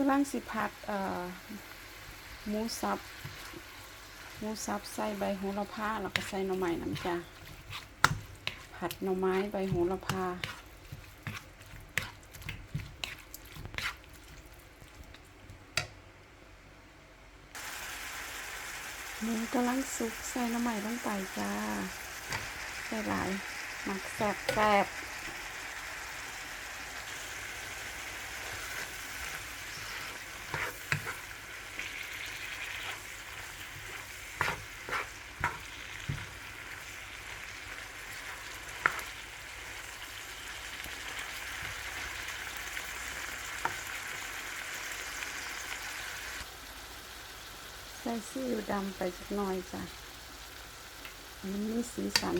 กำลังสิผัดเอ่อหมูสับหมูสับใส่ใบโหระพาแล้วก็ใส่หน่อไม้น้ำจ้าผัดหน่อไม้ใบโหระพาหมูกำลังสุกใส่หน้ำใหม่ลงไปจ้าใส่หลายหมักแสบแสบ ใส่ซีอิ๊วดำไปสักหน่อยจ้ะมันมีสีสัน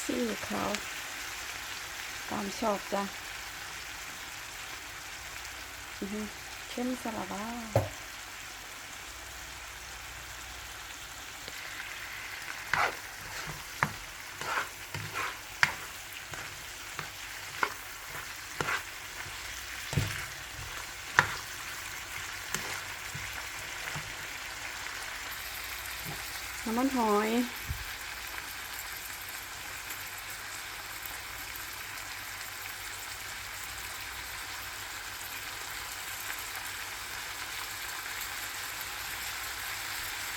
ซีอิ๊วขาวตามชอบจ้ะ เข้มสลับบ้าน้ำมันหอย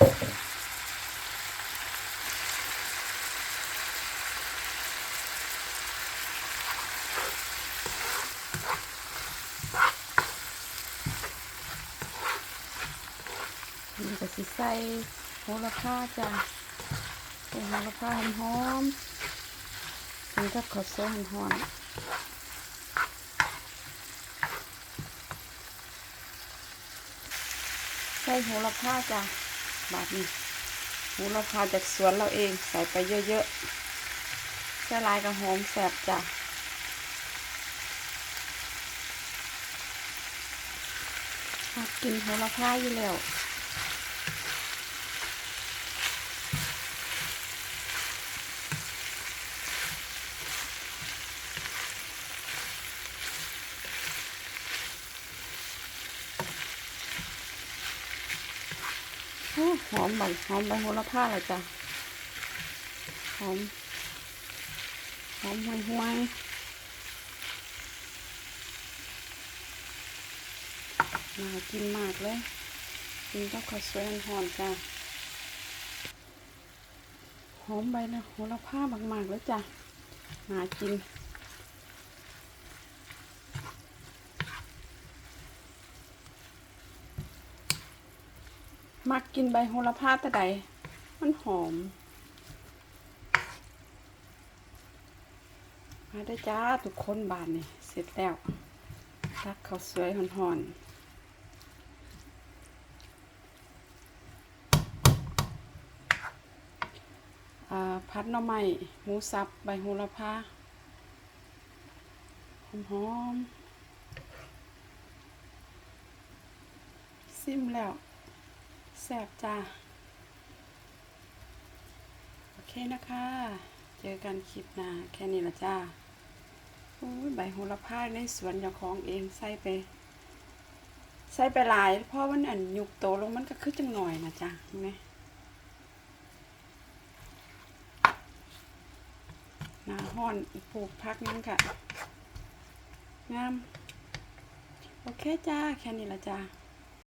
นี่ก็สิใส่โหระพาจ้ะใส่โหระพาหอมๆกินกับข้าวสวยหอมใส่โหระพาจ้ะ บาทนี้โหราพาจากสวนเราเองใส่ไปเยอะๆใส่ลายกับหอมแสบจ้ะกินโหระพาอยู่แล้ว หอมใบหอมใบโหระพาเลยจ้ะหอมหอมห่วยห่วยน่ากินมากเลยกินกับข้าวสวยหอนจ้ะหอมใบนะโหระพามากๆเลยจ้ะน่ากิน มักกินใบโหระพาแต่ใด มันหอม มาได้จ้าทุกคนบานนี่เสร็จแล้วตักเขาสวยหอนๆอ่าพัดหน่อไม้หมูสับ ใบโหระพาหอมๆซิมแล้ว แซ่บจ้าโอเคนะคะ เจอกันคลิปหน้าแค่นี้ละจ้าโอ้ยใบโหระพาในสวนเจ้าของเองใส่ไป ใส่ไปหลาย เพราะมันอันยุกโตลงมันก็คือจังหน่อยนะจ้าเห็นไหมหนาห้อนปลูกพักนึงค่ะ งาม โอเคจ้า แค่นี้ละจ้า